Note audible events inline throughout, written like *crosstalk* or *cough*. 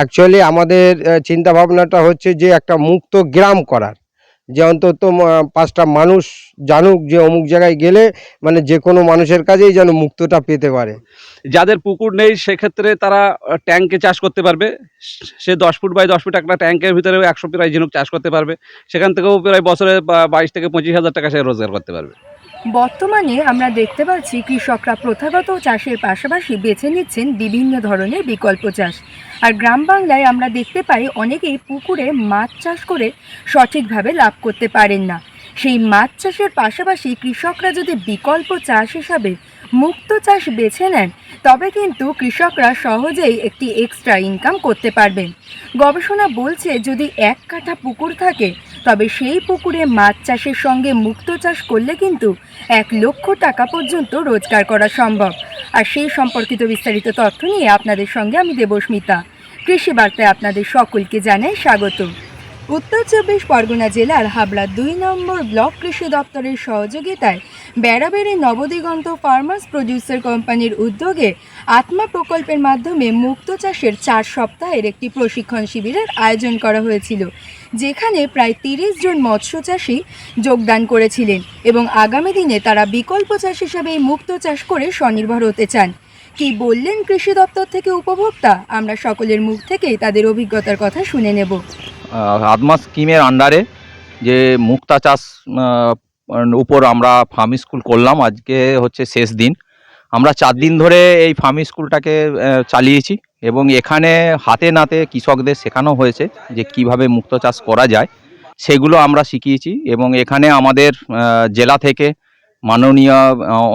Actually আমাদের চিন্তা ভাবনাটা হচ্ছে যে একটা মুক্ত গ্রাম করার। যে অন্তত পাঁচটা মানুষ জানুক যে অমুক জায়গায় গেলে মানে যে কোনো মানুষের কাছেই যেন মুক্তটা পেতে পারে। যাদের পুকুর নেই, সেক্ষেত্রে তারা ট্যাঙ্কে চাষ করতে পারবে। সে দশ ফুট বাই দশ ফুট একটা ট্যাঙ্কের ভিতরে একশো প্রায় ঝিনুক চাষ করতে পারবে। সেখান থেকেও প্রায় বছরে বাইশ থেকে পঁচিশ হাজার টাকা সে রোজগার করতে পারবে। বর্তমানে আমরা দেখতে পাচ্ছি কৃষকরা প্রথাগত চাষের পাশাপাশি বেছে নিচ্ছেন বিভিন্ন ধরনের বিকল্প চাষ। আর গ্রাম বাংলায় আমরা দেখতে পাই অনেকেই পুকুরে মাছ চাষ করে সঠিকভাবে লাভ করতে পারেন না। সেই মাছ চাষের পাশাপাশি কৃষকরা যদি বিকল্প চাষ হিসাবে মুক্ত চাষ বেছে নেন, তবে কিন্তু কৃষকরা সহজেই একটি এক্সট্রা ইনকাম করতে পারবেন। গবেষণা বলছে যদি এক কাঠা পুকুর থাকে তবে সেই পুকুরে মাছ চাষের সঙ্গে মুক্ত চাষ করলে কিন্তু এক লক্ষ টাকা পর্যন্ত রোজগার করা সম্ভব। আর সেই সম্পর্কিত বিস্তারিত তথ্য নিয়ে আপনাদের সঙ্গে আমি দেবস্মিতা। কৃষি বার্তায় আপনাদের সকলকে জানাই স্বাগত। উত্তর চব্বিশ পরগনা জেলার হাবড়া দুই নম্বর ব্লক কৃষি দপ্তরের সহযোগিতায় বেড়াবেড়ি নবদিগন্ত ফার্মার্স প্রডিউসার কোম্পানির উদ্যোগে আত্মা প্রকল্পের মাধ্যমে মুক্ত চাষের চার সপ্তাহের একটি প্রশিক্ষণ শিবিরের আয়োজন করা হয়েছিল, যেখানে প্রায় তিরিশ জন মৎস্য চাষি যোগদান করেছিলেন এবং আগামী দিনে তারা বিকল্প চাষ হিসেবে মুক্ত চাষ করে স্বনির্ভর হতে চান। কি বললেন কৃষি দপ্তর থেকে উপভোক্তা? আমরা সকলের মুখ থেকেই তাদের অভিজ্ঞতার কথা শুনে নেব। আদমা স্কিমের আন্ডারে যে মুক্তা চাষ উপর আমরা ফার্ম স্কুল করলাম, আজকে হচ্ছে শেষ দিন। আমরা চার দিন ধরে এই ফার্ম স্কুলটাকে চালিয়েছি এবং এখানে হাতে নাতে কৃষকদের শেখানো হয়েছে যে কীভাবে মুক্ত চাষ করা যায়। সেগুলো আমরা শিখিয়েছি এবং এখানে আমাদের জেলা থেকে মাননীয়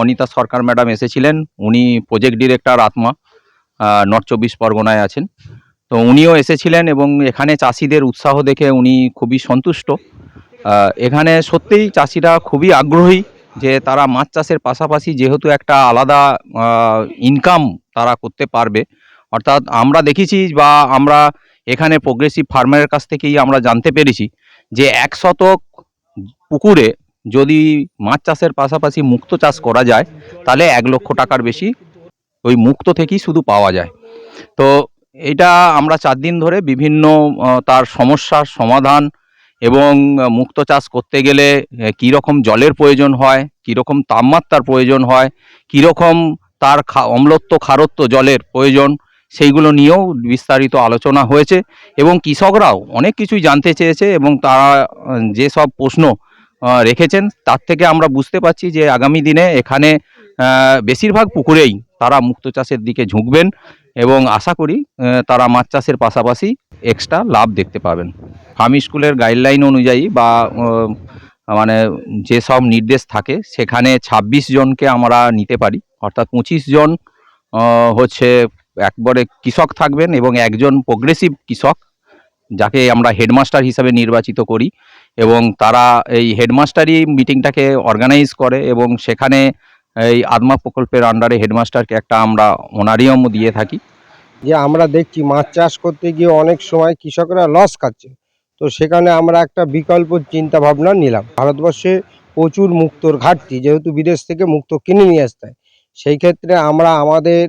অনিতা সরকার ম্যাডাম এসেছিলেন। উনি প্রজেক্ট ডিরেক্টর আত্মা নর্থ চব্বিশ পরগনায় আছেন। তো উনিও এসেছিলেন এবং এখানে চাষিদের উৎসাহ দেখে উনি খুবই সন্তুষ্ট। এখানে সত্যিই চাষিরা খুবই আগ্রহী যে তারা মাছ চাষের পাশাপাশি যেহেতু একটা আলাদা ইনকাম তারা করতে পারবে। অর্থাৎ আমরা দেখেছি বা আমরা এখানে প্রোগ্রেসিভ ফার্মারের কাছ থেকেই আমরা জানতে পেরেছি যে এক শতক পুকুরে যদি মাছ চাষের পাশাপাশি মুক্ত চাষ করা যায়, তাহলে এক লক্ষ টাকার বেশি ওই মুক্ত থেকেই শুধু পাওয়া যায়। তো এটা আমরা চার দিন ধরে বিভিন্ন তার সমস্যার সমাধান এবং মুক্ত চাষ করতে গেলে আহ, কীরকম জলের প্রয়োজন হয় কীরকম তাপমাত্রার প্রয়োজন হয় কীরকম তার অম্লত্ব খারত্ব জলের প্রয়োজন সেইগুলো নিয়েও বিস্তারিত আলোচনা হয়েছে এবং কৃষকরাও অনেক কিছুই জানতে চেয়েছে এবং তারা যেসব প্রশ্ন রেখেছেন তার থেকে আমরা বুঝতে পারছি যে আগামী দিনে এখানে বেশিরভাগ পুকুরেই তারা মুক্ত চাষের দিকে ঝুঁকবেন। এবং আশা করি তারা মাছ চাষের পাশাপাশি এক্সট্রা লাভ দেখতে পাবেন। ফার্ম স্কুলের গাইডলাইন অনুযায়ী বা মানে যেসব নির্দেশ থাকে, সেখানে ২৬ জনকে আমরা নিতে পারি। অর্থাৎ পঁচিশ জন হচ্ছে একবারে কৃষক থাকবেন এবং একজন প্রোগ্রেসিভ কৃষক, যাকে আমরা হেডমাস্টার হিসাবে নির্বাচিত করি। এবং তারা এই হেডমাস্টারই মিটিংটাকে অর্গানাইজ করে এবং সেখানে এই আদমা প্রকল্পের আন্ডারে হেডমাস্টারকে একটা আমরা অনারিয়ামও দিয়ে থাকি। যে আমরা দেখছি মাছ চাষ করতে গিয়ে অনেক সময় কৃষকরা লস খাচ্ছে। তো সেখানে আমরা একটা বিকল্প চিন্তা ভাবনা নিলাম। ভারতবর্ষে প্রচুর মুক্তোর ঘাটতি, যেহেতু বিদেশ থেকে মুক্ত কিনে নিয়ে আসতে হয়। সেই ক্ষেত্রে আমরা আমাদের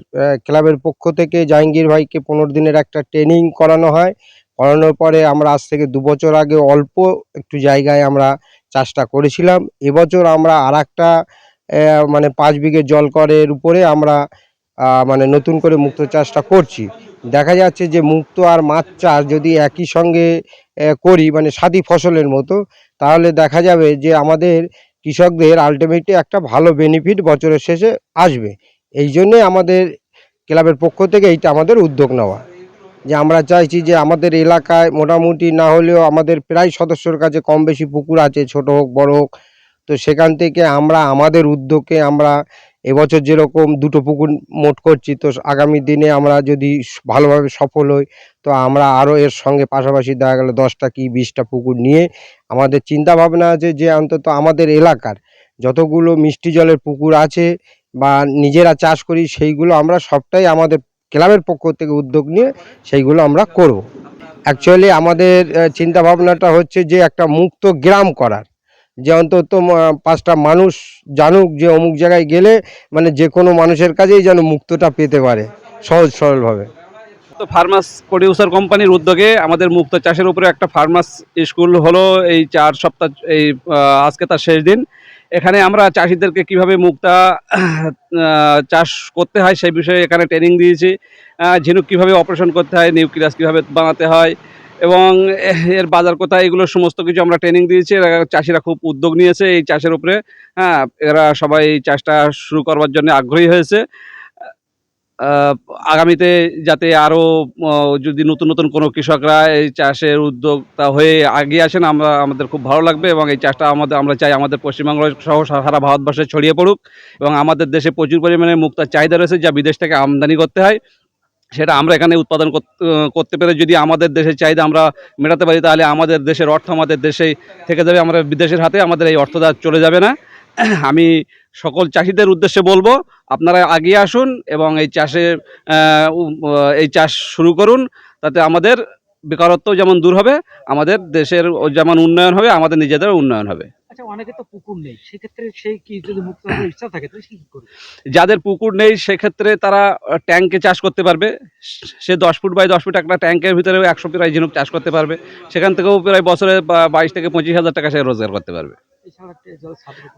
ক্লাবের পক্ষ থেকে জাহাঙ্গীর ভাইকে পনেরো দিনের একটা ট্রেনিং করানো হয়। করানোর পরে আমরা আজ থেকে দু বছর আগে অল্প একটু জায়গায় আমরা চাষটা করেছিলাম। এবছর আমরা আর একটা মানে পাঁচ বিঘে জল করের উপরে আমরা মানে নতুন করে মুক্ত চাষটা করছি। দেখা যাচ্ছে যে মুক্ত আর মাছ চাষ যদি একই সঙ্গে করি মানে সাদী ফসলের মতো, তাহলে দেখা যাবে যে আমাদের কৃষকদের আলটিমেটলি একটা ভালো বেনিফিট বছরের শেষে আসবে। এই জন্যে আমাদের ক্লাবের পক্ষ থেকে এইটা আমাদের উদ্যোগ নেওয়া। যে আমরা চাইছি যে আমাদের এলাকায় মোটামুটি না হলেও আমাদের প্রায় সদস্যর কাছে কম বেশি পুকুর আছে, ছোট হোক, বড় হোক তো সেখান থেকে আমরা, আমাদের উদ্যোগে আমরা এবছর যেরকম দুটো পুকুর মোট করছি, তো আগামী দিনে আমরা যদি ভালোভাবে সফল হই, তো আমরা আরও এর সঙ্গে পাশাপাশি দেখা গেলো দশটা কি বিশটা পুকুর নিয়ে আমাদের চিন্তা ভাবনা আছে যে অন্তত আমাদের এলাকার যতগুলো মিষ্টি জলের পুকুর আছে বা নিজেরা চাষ করি, সেইগুলো আমরা সবটাই আমাদের ক্লাবের পক্ষ থেকে উদ্যোগ নিয়ে সেইগুলো আমরা করব। অ্যাকচুয়ালি আমাদের চিন্তা ভাবনাটা হচ্ছে যে একটা মুক্ত গ্রাম করার। যে অন্তত পাঁচটা মানুষ জানুক যে অমুক জায়গায় গেলে মানে যে কোনো মানুষের কাছেই যেন মুক্তটা পেতে পারে, সহজ সরলভাবে। তো ফার্মাস প্রডিউসার কোম্পানির উদ্যোগে আমাদের মুক্ত চাষের উপরে একটা ফার্মাস স্কুল হলো এই চার সপ্তাহ, এই আজকে তার শেষ দিন। এখানে আমরা চাষিদেরকে কীভাবে মুক্তা চাষ করতে হয় সেই বিষয়ে এখানে ট্রেনিং দিয়েছি। ঝিনুক কীভাবে অপারেশন করতে হয়, নিউক্লিয়াস কীভাবে বানাতে হয় এবং এর বাজার কোথায়, এগুলো সমস্ত কিছু আমরা ট্রেনিং দিয়েছি। এরা চাষিরা খুব উদ্যোগ নিয়েছে এই চাষের উপরে। হ্যাঁ এরা সবাই চাষটা শুরু করবার জন্য আগ্রহী হয়েছে। আগামীতে যাতে আরও যদি নতুন নতুন কোনো কৃষকরা এই চাষের উদ্যোক্তা হয়ে এগিয়ে আসেন, আমরা, আমাদের খুব ভালো লাগবে এবং এই চাষটা আমাদের, আমরা চাই আমাদের পশ্চিমবঙ্গ সহ সারা ভারতবর্ষে ছড়িয়ে পড়ুক এবং আমাদের দেশে প্রচুর পরিমাণে মুক্তার চাহিদা রয়েছে যা বিদেশ থেকে আমদানি করতে হয়। সেটা আমরা এখানে উৎপাদন করতে পেরে যদি আমাদের দেশের চাহিদা আমরা মেটাতে পারি, তাহলে আমাদের দেশের অর্থ আমাদের দেশেই থেকে যাবে আমরা বিদেশের হাতে আমাদের এই অর্থটা চলে যাবে না। *clears throat* আমি সকল চাষিদের উদ্দেশ্যে বলব, আপনারা এগিয়ে আসুন এবং এই চাষে এই চাষ শুরু করুন, তাতে আমাদের বেকারত্ব যেমন দূর হবে, আমাদের দেশের যেমন উন্নয়ন হবে, আমাদের নিজেদের উন্নয়ন হবে। আচ্ছা অনেকে তো পুকুর নেই। সেক্ষেত্রে সেই কি যদি মুক্ত ইচ্ছা থাকে তাহলে কি করবে? যাদের পুকুর নেই সেক্ষেত্রে তারা ট্যাঙ্কে চাষ করতে পারবে। সে দশ ফুট বাই দশ ফুট একটা ট্যাঙ্কের ভিতরে একশো প্রায় ঝিনুক চাষ করতে পারবে। সেখান থেকেও প্রায় বছরে বাইশ থেকে পঁচিশ হাজার টাকা সে রোজগার করতে পারবে।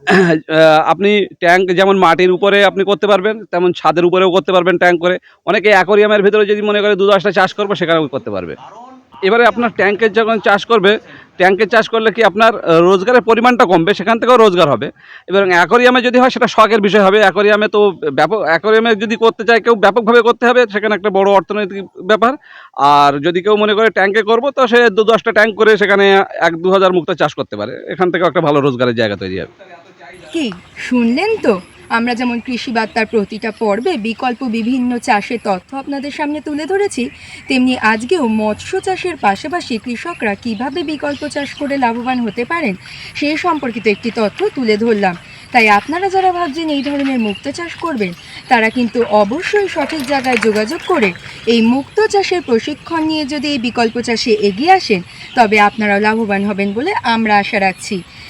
*clears throat* আপনি ট্যাঙ্ক যেমন মাটির উপরে আপনি করতে পারবেন তেমন ছাদের উপরেও করতে পারবেন ট্যাঙ্ক করে। অনেকে অ্যাকোরিয়ামের ভিতরে যদি মনে করে দু দশটা চাষ করব সেখানেও করতে পারবে। এবারে আপনার ট্যাঙ্কের যখন চাষ করবে ট্যাঙ্কে চাষ করলে কি আপনার রোজগারের পরিমাণটা কমবে? সেখান থেকেও রোজগার হবে। এবং অ্যাকোরিয়ামে যদি হয়, সেটা শখের বিষয় হবে। অ্যাকোরিয়ামে তো ব্যাপক অ্যাকোরিয়ামে যদি করতে চায়, কেউ ব্যাপকভাবে করতে হবে। সেখানে একটা বড় অর্থনৈতিক ব্যাপার। আর যদি কেউ মনে করে ট্যাঙ্কে করব, তো সে দু দশটা ট্যাঙ্ক করে সেখানে এক দু হাজার মুক্ত চাষ করতে পারে। এখান থেকেও একটা ভালো রোজগারের জায়গা তৈরি হবে। কি, শুনলেন তো? আমরা যেমন কৃষি বার্তার প্রতিটা পর্বে বিকল্প বিভিন্ন চাষের তথ্য আপনাদের সামনে তুলে ধরেছি, তেমনি আজকেও মৎস্য চাষের পাশাপাশি কৃষকরা কীভাবে বিকল্প চাষ করে লাভবান হতে পারেন সেই সম্পর্কিত একটি তথ্য তুলে ধরলাম। তাই আপনারা যারা ভাবছেন এই ধরনের মুক্ত চাষ করবেন, তারা কিন্তু অবশ্যই সঠিক জায়গায় যোগাযোগ করে এই মুক্ত চাষের প্রশিক্ষণ নিয়ে যদি এই বিকল্প চাষে এগিয়ে আসেন, তবে আপনারা লাভবান হবেন বলে আমরা আশা রাখছি।